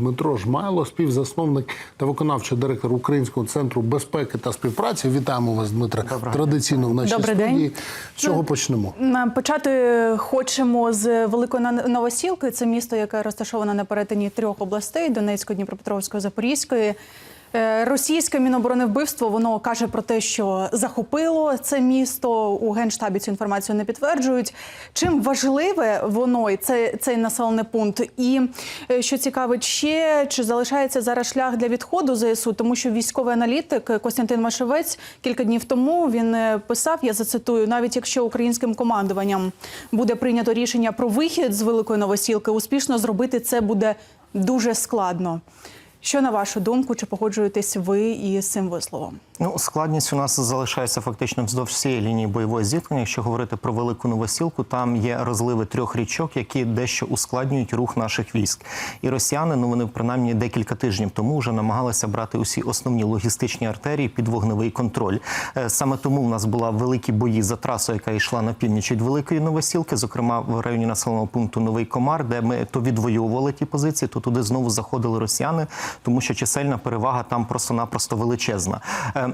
Дмитро Жмайло, співзасновник та виконавчий директор Українського центру безпеки та співпраці. Вітаємо вас, Дмитре. Традиційно в нашій Добрий студії. день. З чого почнемо? Почати хочемо з Великої Новосілки. Це місто, яке розташоване на перетині трьох областей: Донецької, Дніпропетровської, Запорізької. Е, Російське міноборони вбивство воно каже про те, що захопило це місто. У генштабі цю інформацію не підтверджують. Чим важливе воно і це цей населений пункт? І е, що цікавить ще, чи залишається зараз шлях для відходу ЗСУ, тому що військовий аналітик Костянтин Машевець кілька днів тому він е, писав: я зацитую, навіть якщо українським командуванням буде прийнято рішення про вихід з великої новосілки, успішно зробити це буде дуже складно. Що на вашу думку, чи погоджуєтесь ви із цим висловом? Ну, складність у нас залишається фактично вздовж всієї лінії бойового зіткнення. Якщо говорити про велику новосілку, там є розливи трьох річок, які дещо ускладнюють рух наших військ. І росіяни, ну вони принаймні декілька тижнів тому вже намагалися брати усі основні логістичні артерії під вогневий контроль. Е, Саме тому в нас була великі бої за трасою, яка йшла на північ від великої новосілки, зокрема в районі населеного пункту Новий Комар, де ми то відвоювали ті позиції, то туди знову заходили росіяни, тому що чисельна перевага там просто-напросто величезна.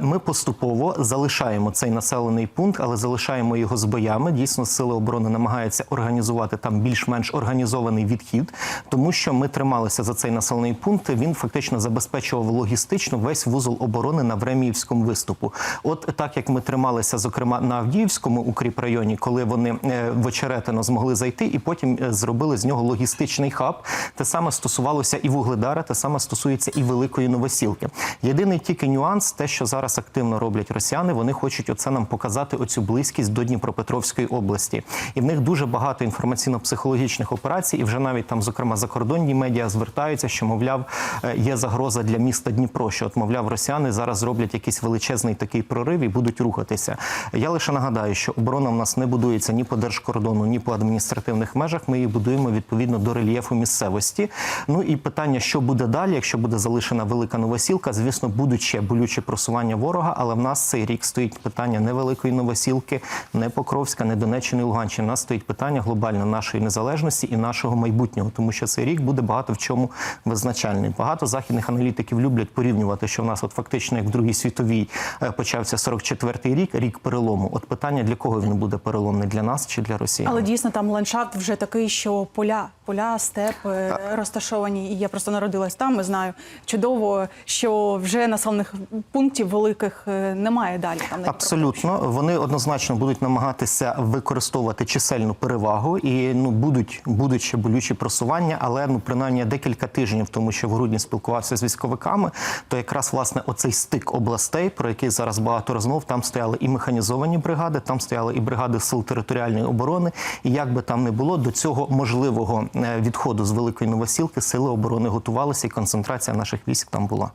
Ми поступово залишаємо цей населений пункт, але залишаємо його з боями. Дійсно, сили оборони намагаються організувати там більш-менш організований відхід, тому що ми трималися за цей населений пункт. Він фактично забезпечував логістично весь вузол оборони на Времіївському виступу. От так як ми трималися, зокрема на Авдіївському укріпрайоні, коли вони е, в Очеретино змогли зайти, і потім е, зробили з нього логістичний хаб. Те саме стосувалося і Вугледара, те саме стосується і великої новосілки. Єдиний тільки нюанс, те, що зараз активно роблять росіяни, вони хочуть оце нам показати оцю близькість до Дніпропетровської області. І в них дуже багато інформаційно-психологічних операцій, і вже навіть там, зокрема, закордонні медіа звертаються, що мовляв е, є загроза для міста Дніпро. Що от мовляв, росіяни зараз зроблять якийсь величезний такий прорив і будуть рухатися. Я лише нагадаю, що оборона в нас не будується ні по держкордону, ні по адміністративних межах. Ми її будуємо відповідно до рельєфу місцевості. Ну і питання, що буде далі, якщо буде залишена велика новосілка, звісно, будуть ще болючі просування ворога, але в нас цей рік стоїть питання не великої новосілки, не Покровська, не Донеччини, Луганщини. У нас стоїть питання глобально нашої незалежності і нашого майбутнього, тому що цей рік буде багато в чому визначальний. Багато західних аналітиків люблять порівнювати, що в нас от фактично як в другій світовій е, почався 44-й рік, рік перелому. От питання для кого він буде переломний для нас чи для Росії? Але дійсно там ландшафт вже такий, що поля, поля, степ е, розташовані. І я просто народилась там. і знаю чудово, що вже населених пунктів великих е, немає далі. Там Абсолютно, вони однозначно будуть намагатися використовувати чисельну перевагу і ну будуть будуть ще болючі просування, але ну принаймні декілька тижнів, тому що в грудні спілкувався з військовиками. То якраз власне оцей стик областей, про який зараз багато розмов, там стояли і механізовані бригади, там стояли і бригади сил територіальної оборони. І як би там не було, до цього можливого відходу з великої новосілки сили оборони готувалися, і концентрація наших військ там була.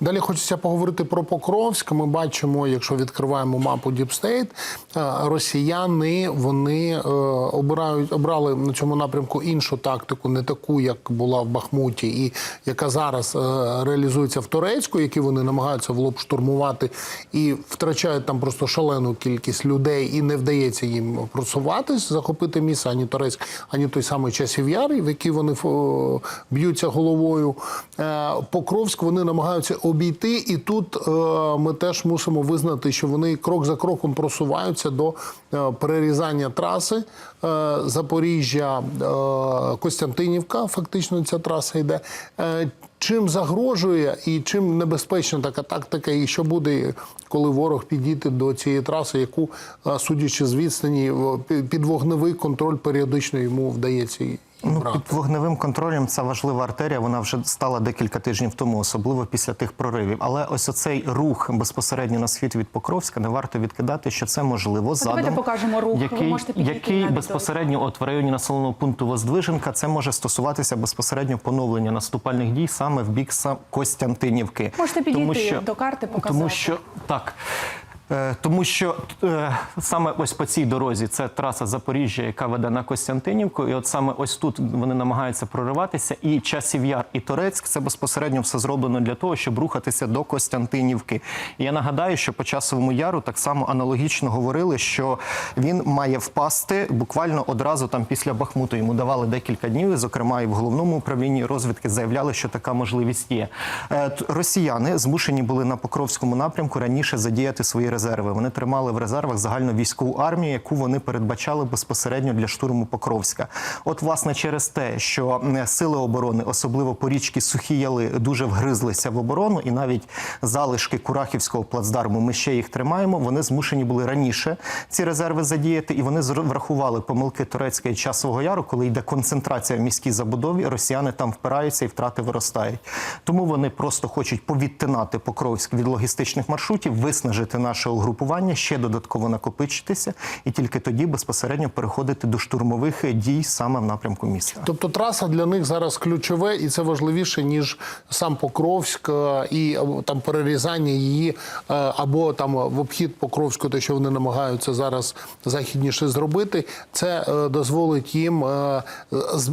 Далі хочеться поговорити про Покровськ. Ми бачимо, якщо відкриваємо мапу е, росіяни вони е, обирають обрали на цьому напрямку іншу тактику, не таку, як була в Бахмуті, і яка зараз е, реалізується в Турецьку, які вони намагаються в лоб штурмувати і втрачають там просто шалену кількість людей, і не вдається їм просуватись, захопити місце ані Турецьк, ані той самий часів яр, в який вони б'ються головою. Е, Покровськ вони намагаються обійти, і тут е, ми теж мусимо визнати, що вони крок за кроком просуваються до е, перерізання траси Запоріжжя, Костянтинівка. Фактично ця траса йде. Чим загрожує і чим небезпечна така тактика, і що буде, коли ворог підійде до цієї траси, яку, судячи з відстані, під вогневий контроль періодично йому вдається Ну, під вогневим контролем ця важлива артерія. Вона вже стала декілька тижнів тому, особливо після тих проривів. Але ось оцей рух безпосередньо на схід від Покровська не варто відкидати, що це можливо задум, давайте покажемо рух. Ви який, можете який безпосередньо от в районі населеного пункту Воздвиженка. Це може стосуватися безпосередньо поновлення наступальних дій саме в бік Са- Костянтинівки. Можете підійти тому що, до карти, показати. Тому що так. Е, Тому що е, саме ось по цій дорозі це траса Запоріжжя, яка веде на Костянтинівку, і от саме ось тут вони намагаються прориватися. І часів яр, і Торецьк це безпосередньо все зроблено для того, щоб рухатися до Костянтинівки. І я нагадаю, що по часовому яру так само аналогічно говорили, що він має впасти буквально одразу там після Бахмуту. Йому давали декілька днів. і, Зокрема, і в головному управлінні розвідки заявляли, що така можливість є. Е, Росіяни змушені були на Покровському напрямку раніше задіяти свої резерви. Вони тримали в резервах загальну військову армію, яку вони передбачали безпосередньо для штурму Покровська. От, власне, через те, що сили оборони, особливо по річці Сухі Яли, дуже вгризлися в оборону, і навіть залишки Курахівського плацдарму, ми ще їх тримаємо. Вони змушені були раніше ці резерви задіяти, і вони врахували помилки Турецька і часового яру, коли йде концентрація в міській забудові. Росіяни там впираються і втрати виростають. Тому вони просто хочуть повідтинати Покровськ від логістичних маршрутів, виснажити наше угрупування, ще додатково накопичитися, і тільки тоді безпосередньо переходити до штурмових дій саме в напрямку міста. Тобто траса для них зараз ключове, і це важливіше ніж сам Покровськ е, і е, там перерізання її е, або там в обхід Покровську, те, що вони намагаються зараз західніше зробити. Це дозволить їм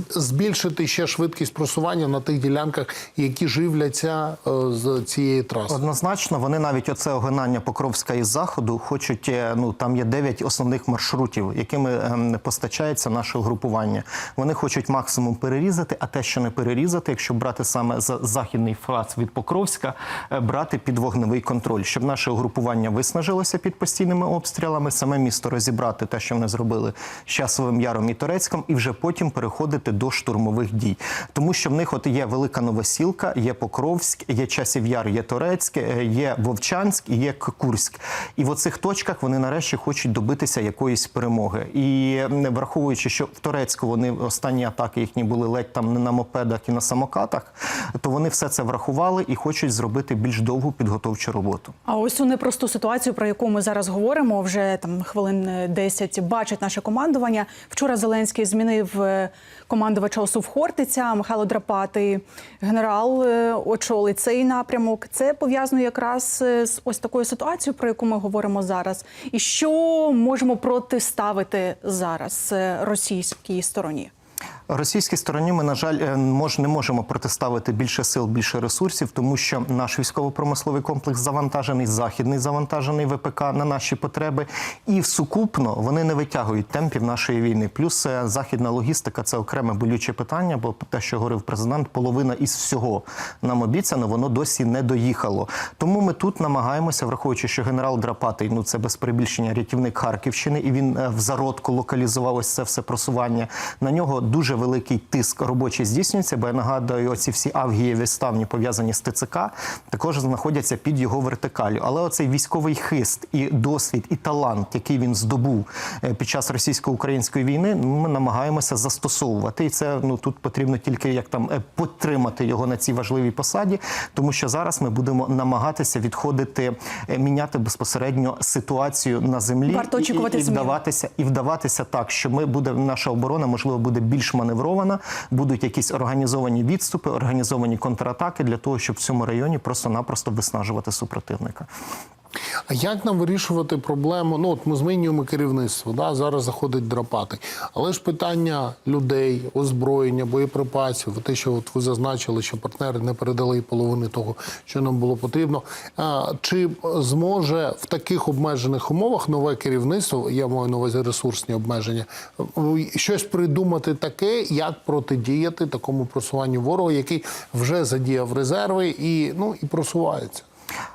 збільшити ще швидкість просування на тих ділянках, які живляться з цієї траси. Однозначно, вони навіть оце огинання Покровська із заходу хочуть. е, Ну там є дев'ять основних маршрутів, якими ем, постачається наше угрупування. Вони хочуть максимум перерізати, а те, що не перерізати, якщо брати саме за західний фац від Покровська, е, брати під вогневий контроль, щоб наше угрупування виснажилося під постійними обстрілами, саме місто розібрати те, що вони зробили з часовим яром і Турецьком, і вже потім переходити до штурмових дій, тому що в них от є велика новосілка, є Покровськ, є Часів Яр, є Торецьк, е, є Вовчанськ і є Курськ. І в оцих точках вони нарешті хочуть добитися якоїсь перемоги. І враховуючи, що в Торецьку вони останні атаки їхні були ледь там не на мопедах і на самокатах, то вони все це врахували і хочуть зробити більш довгу підготовчу роботу. А ось у непросту ситуацію, про яку ми зараз говоримо, вже там хвилин е, 10 бачить наше командування. Вчора Зеленський змінив е, командувача ОСУ Хортиця, Михайло Драпатий, генерал е, очолить цей напрямок. Це пов'язано якраз е, з ось такою ситуацією, про яку ми говоримо зараз. І що можемо протиставити зараз е, російській стороні? Російській стороні ми, на жаль, е, мож, не можемо протиставити більше сил, більше ресурсів, тому що наш військово-промисловий комплекс завантажений, західний завантажений ВПК на наші потреби, і сукупно вони не витягують темпів нашої війни. Плюс е, західна логістика це окреме болюче питання, бо те, що говорив президент, половина із всього нам обіцяно, воно досі не доїхало. Тому ми тут намагаємося, враховуючи, що генерал Драпатий, ну це без перебільшення рятівник Харківщини, і він е, в зародку локалізував ось це все просування. На нього дуже великий тиск робочий здійснюється, бо я нагадую, оці всі авгієві ставні пов'язані з ТЦК, також знаходяться під його вертикалю. Але оцей військовий хист і досвід, і талант, який він здобув е, під час російсько-української війни, ми намагаємося застосовувати. І це ну тут потрібно тільки як там е, підтримати його на цій важливій посаді, тому що зараз ми будемо намагатися відходити, е, міняти безпосередньо ситуацію на землі і- і, і вдаватися і вдаватися так, що ми буде наша оборона можливо буде більш маневрована, будуть якісь організовані відступи, організовані контратаки для того, щоб в цьому районі просто-напросто виснажувати супротивника. А як нам вирішувати проблему? Ну от ми змінюємо керівництво. Да? Зараз заходить драпати. Але ж питання людей, озброєння, боєприпасів, те, що от ви зазначили, що партнери не передали половини того, що нам було потрібно. А, чи зможе в таких обмежених умовах нове керівництво, я маю на увазі ресурсні обмеження, щось придумати таке, як протидіяти такому просуванню ворога, який вже задіяв резерви і ну і просувається.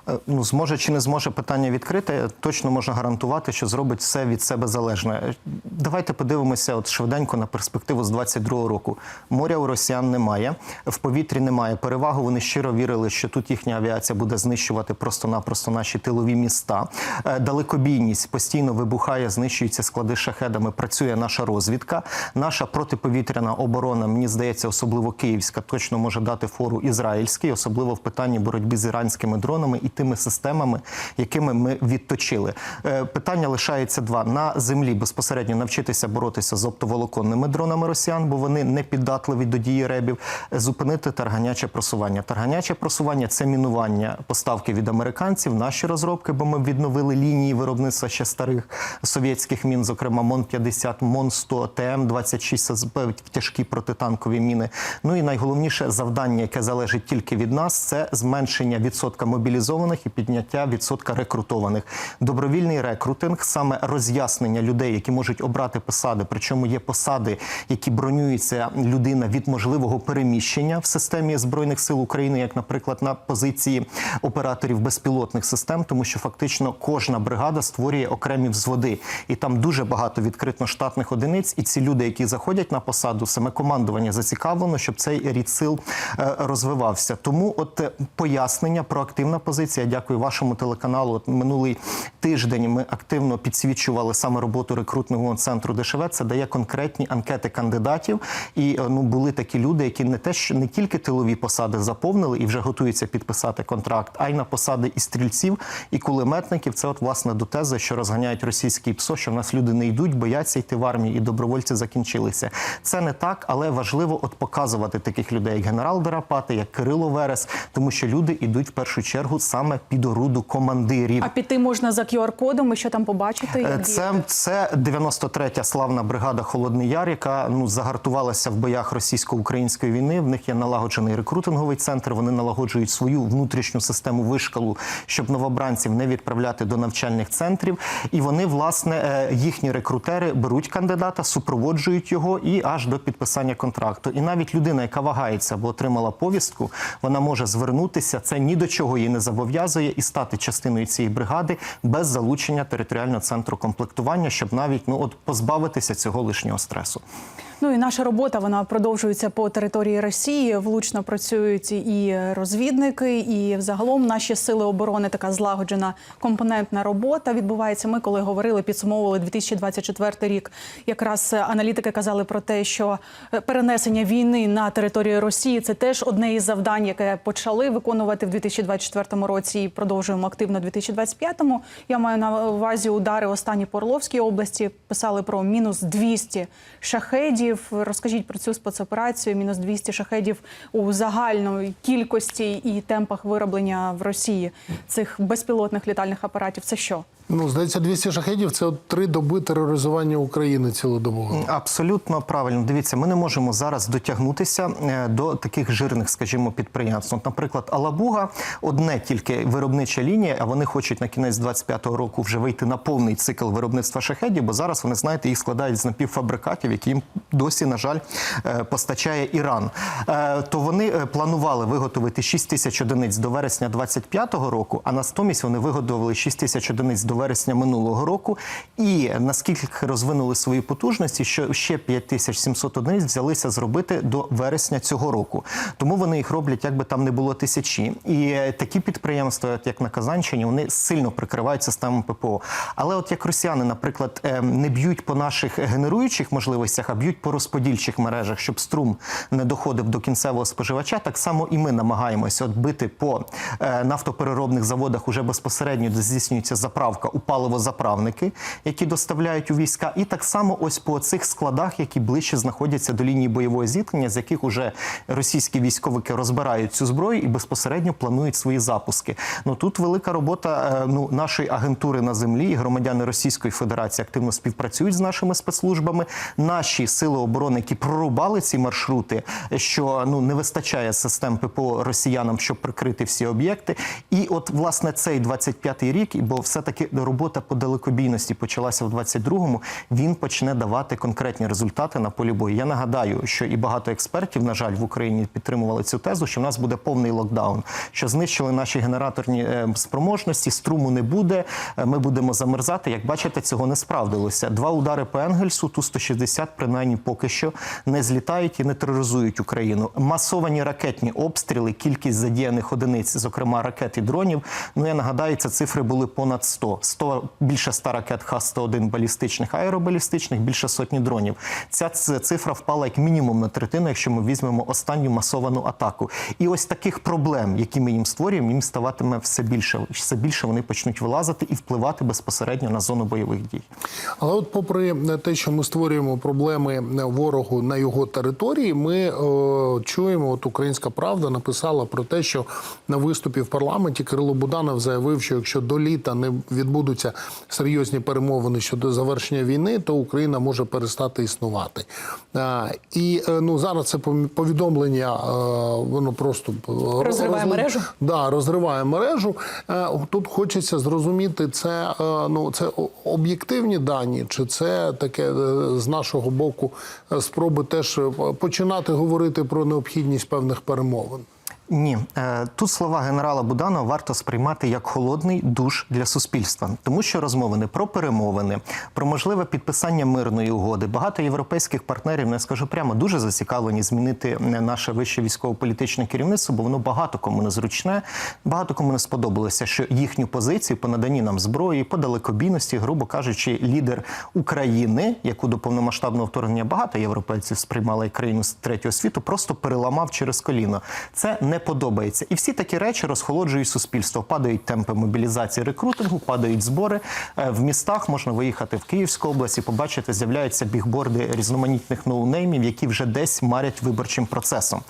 Е, Ну, зможе чи не зможе питання відкрите, точно можна гарантувати, що зробить все від себе залежне. Е, Давайте подивимося от швиденько на перспективу з 22-го року. Моря у росіян немає, в повітрі немає перевагу. Вони щиро вірили, що тут їхня авіація буде знищувати просто-напросто наші тилові міста. Е, Далекобійність постійно вибухає, знищуються склади шахедами. Працює наша розвідка. Наша протиповітряна оборона, мені здається, особливо київська, точно може дати фору ізраїльській, особливо в питанні боротьби з іранськими дронами. Ресурсами і тими системами, якими ми відточили. Е, Питання лишається два на землі безпосередньо навчитися боротися з оптоволоконними дронами росіян, бо вони не піддатливі до дії ребів. Зупинити тарганяче просування. Тарганяче просування це мінування поставки від американців, наші розробки, бо ми відновили лінії виробництва ще старих совєтських мін, зокрема МОН 50, МОН 100, ТМ 26 СБ, тяжкі протитанкові міни. Ну і найголовніше завдання, яке залежить тільки від нас, це зменшення відсотка мобілізованих і підняття відсотка рекрутованих. Добровільний рекрутинг, саме роз'яснення людей, які можуть обрати посади. Причому є посади, які бронюється людина від можливого переміщення в системі збройних сил України, як, наприклад, на позиції операторів безпілотних систем, тому що фактично кожна бригада створює окремі взводи, і там дуже багато відкрито штатних одиниць. І ці люди, які заходять на посаду, саме командування зацікавлено, щоб цей рід сил е, розвивався. Тому, от е, пояснення, проактивна позиція. Дякую вашому телеканалу. От минулий тиждень ми активно підсвічували саме роботу рекрутного центру ДШВ. Це дає конкретні анкети кандидатів. І е, ну були такі люди, які не те, що не тільки тилові посади заповнили і вже готуються підписати контракт, а й на посади і стрільців, і кулеметників. Це от власне до тези, що розганяють російський ПСО, що в нас люди не йдуть, бояться йти в армію, і добровольці закінчилися. Це не так, але важливо от показувати таких людей, як генерал Дерапати, як Кирило Верес, тому що люди йдуть в першу чергу саме під оруду командирів. А піти можна за QR-кодом і що там побачити? Е, Це, це 93-я славна бригада Холодний Яр, яка ну загартувалася в боях російсько-української війни. В них є налагоджений рекрутинговий центр. Вони налагоджують свою внутрішню систему вишкалу, щоб новобранців не відправляти до навчальних центрів. І вони, власне, е, їхні рекрутери беруть кандидата, супроводжують його і аж до підписання контракту. І навіть людина, яка вагається або отримала повістку, вона може звернутися. Це ні до чого її не зобов'язує і стати частиною цієї бригади без залучення територіального центру комплектування, щоб навіть ну от позбавитися цього лишнього стресу. Ну і наша робота вона продовжується по території Росії. Влучно працюють і розвідники, і взагалом наші сили оборони така злагоджена компонентна робота відбувається. Ми коли говорили, підсумовували 2024 рік. Якраз аналітики казали про те, що перенесення війни на територію Росії це теж одне із завдань, яке почали виконувати в 2024 році і продовжуємо активно в 2025-му. Я маю на увазі удари останні по Орловській області. Писали про мінус 200 шахедів. Розкажіть про цю спецоперацію. Мінус 200 шахедів у загальної кількості і темпах вироблення в Росії цих безпілотних літальних апаратів. Це що? Ну, здається, 200 шахедів це от три доби тероризування України цілодобово. Абсолютно правильно. Дивіться, ми не можемо зараз дотягнутися е, до таких жирних, скажімо, підприємств. От, наприклад, Алабуга одне тільки виробнича лінія, а вони хочуть на кінець 25-го року вже вийти на повний цикл виробництва шахедів, бо зараз вони знаєте, їх складають з напівфабрикатів, які їм досі, на жаль, е, постачає Іран. Е, То вони планували виготовити 6 тисяч одиниць до вересня 25-го року, а натомість вони виготовили 6 тисяч одиниць до вересня минулого року. І наскільки розвинули свої потужності, що ще 5700 одиниць взялися зробити до вересня цього року. Тому вони їх роблять, як би там не було тисячі. І е, такі підприємства, як на Казанщині, вони сильно прикривають систему ППО. Але от як росіяни, наприклад, е, не б'ють по наших генеруючих можливостях, а б'ють по розподільчих мережах, щоб струм не доходив до кінцевого споживача, так само і ми намагаємося от бити по е, нафтопереробних заводах уже безпосередньо, де здійснюється заправка у паливозаправники, які доставляють у війська, і так само ось по цих складах, які ближче знаходяться до лінії бойового зіткнення, з яких уже російські військовики розбирають цю зброю і безпосередньо планують свої запуски. Ну тут велика робота е, ну нашої агентури на землі і громадяни Російської Федерації активно співпрацюють з нашими спецслужбами. Наші сили оборони, які прорубали ці маршрути, що ну не вистачає систем ППО росіянам, щоб прикрити всі об'єкти. І от власне цей 25-й рік, бо все таки робота по далекобійності почалася в 22-му, Він почне давати конкретні результати на полі бою. Я нагадаю, що і багато експертів, на жаль, в Україні підтримували цю тезу, що в нас буде повний локдаун, що знищили наші генераторні е, спроможності, струму не буде. е, Ми будемо замерзати. Як бачите, цього не справдилося. Два удари по Енгельсу, ту 160 принаймні поки що не злітають і не тероризують Україну. Масовані ракетні обстріли, кількість задіяних одиниць, зокрема ракет і дронів. Ну я нагадаю, ці цифри були понад 100. 100, більше 100 ракет Х-101 балістичних, аеробалістичних, більше сотні дронів. Ця цифра впала як мінімум на третину, якщо ми візьмемо останню масовану атаку. І ось таких проблем, які ми їм створюємо, їм ставатиме все більше. Все більше вони почнуть вилазити і впливати безпосередньо на зону бойових дій. Але от, попри те, що ми створюємо проблеми ворогу на його території, ми е, чуємо, от Українська Правда написала про те, що на виступі в парламенті Кирило Буданов заявив, що якщо до літа не відбудуться серйозні перемовини щодо завершення війни, то Україна може перестати існувати. І е, ну зараз це повідомлення, е, воно просто е, Розриває розли- мережу? Да, розриває мережу. Тут хочеться зрозуміти, це ну це об'єктивні дані, чи це таке з нашого боку спроби теж починати говорити про необхідність певних перемовин. Ні, Е, тут слова генерала Буданова варто сприймати як холодний душ для суспільства, тому що розмови не про перемовини, про можливе підписання мирної угоди. Багато європейських партнерів, не скажу прямо, дуже зацікавлені змінити е, наше вище військово-політичне керівництво, бо воно багато кому незручне, багато кому не сподобалося, що їхню позицію по наданні нам зброї, по далекобійності, грубо кажучи, лідер України, яку до повномасштабного вторгнення багато європейців сприймали країну з третього світу, просто переламав через коліно. Це не подобається. І всі такі речі розхолоджують суспільство. Падають темпи мобілізації рекрутингу, падають збори. Е, В містах можна виїхати в Київську область і побачити, з'являються бігборди різноманітних ноунеймів, які вже десь марять виборчим процесом.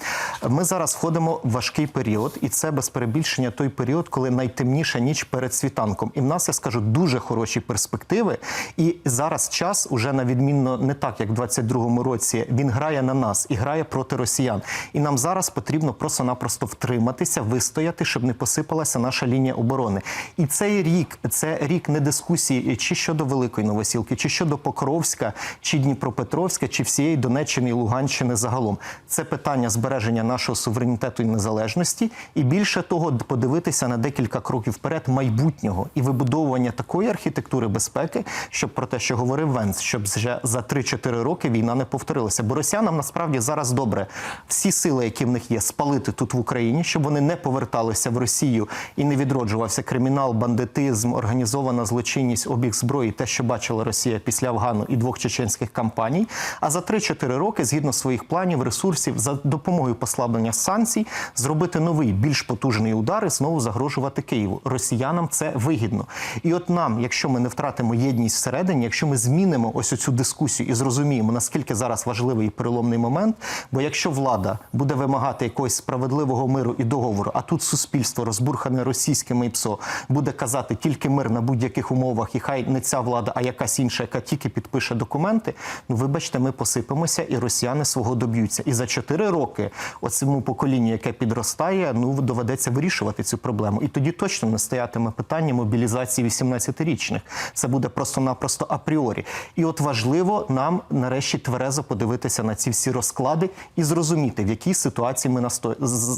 Ми зараз входимо в важкий період, і це без перебільшення той період, коли найтемніша ніч перед світанком. І в нас я скажу дуже хороші перспективи. І зараз час уже на відмінно не так, як в 22-му році. Він грає на нас і грає проти росіян. І нам зараз потрібно просто-напросто втриматися, вистояти, щоб не посипалася наша лінія оборони. І цей рік це рік не дискусії чи щодо Великої Новосілки, чи щодо Покровська, чи Дніпропетровська, чи всієї Донеччини і Луганщини загалом. Це питання збереження нашого суверенітету і незалежності, і більше того, подивитися на декілька кроків вперед майбутнього і вибудовування такої архітектури безпеки, щоб про те, що говорив Венц, щоб вже за 3-4 роки війна не повторилася. Бо росіянам насправді зараз добре всі сили, які в них є, спалити тут в Україні, щоб вони не поверталися в Росію і не відроджувався кримінал, бандитизм, організована злочинність, обіг зброї, те, що бачила Росія після Афгану і двох чеченських кампаній. А за 3-4 роки, згідно своїх планів, ресурсів, за допомогою послаблення санкцій, зробити новий більш потужний удар і знову загрожувати Києву. Росіянам це вигідно. І от нам, якщо ми не втратимо єдність всередині, якщо ми змінимо ось цю дискусію і зрозуміємо, наскільки зараз важливий і переломний момент. Бо якщо влада буде вимагати якогось справедливого миру і договору, а тут суспільство розбурхане російськими ПСО буде казати тільки мир на будь-яких умовах, і хай не ця влада, а якась інша, яка тільки підпише документи. Ну вибачте, ми посипемося, і росіяни свого доб'ються. І за 4 роки оцьому поколінню, яке підростає, ну доведеться вирішувати цю проблему. І тоді точно не стоятиме питання мобілізації 18-річних. Це буде просто-напросто апріорі. І от важливо нам нарешті тверезо подивитися на ці всі розклади і зрозуміти, в якій ситуації ми насто...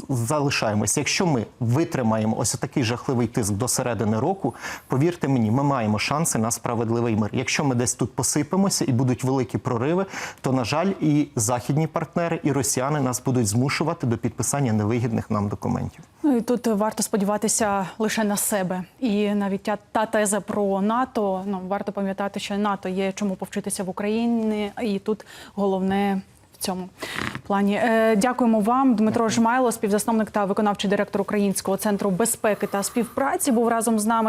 з- залишаємося. Якщо ми витримаємо ось такий жахливий тиск до середини року, повірте мені, ми маємо шанси на справедливий мир. Якщо ми десь тут посипемося і будуть великі прориви, то на жаль, і західні партнери, і росіяни нас будуть змушувати до підписання невигідних нам документів. Ну і тут варто сподіватися лише на себе. І навіть та теза про НАТО. Ну варто пам'ятати, що НАТО є чому повчитися в Україні, і тут головне. В цьому плані. Е, дякуємо вам, Дмитро Жмайло, співзасновник та виконавчий директор Українського центру безпеки та співпраці, був разом з нами.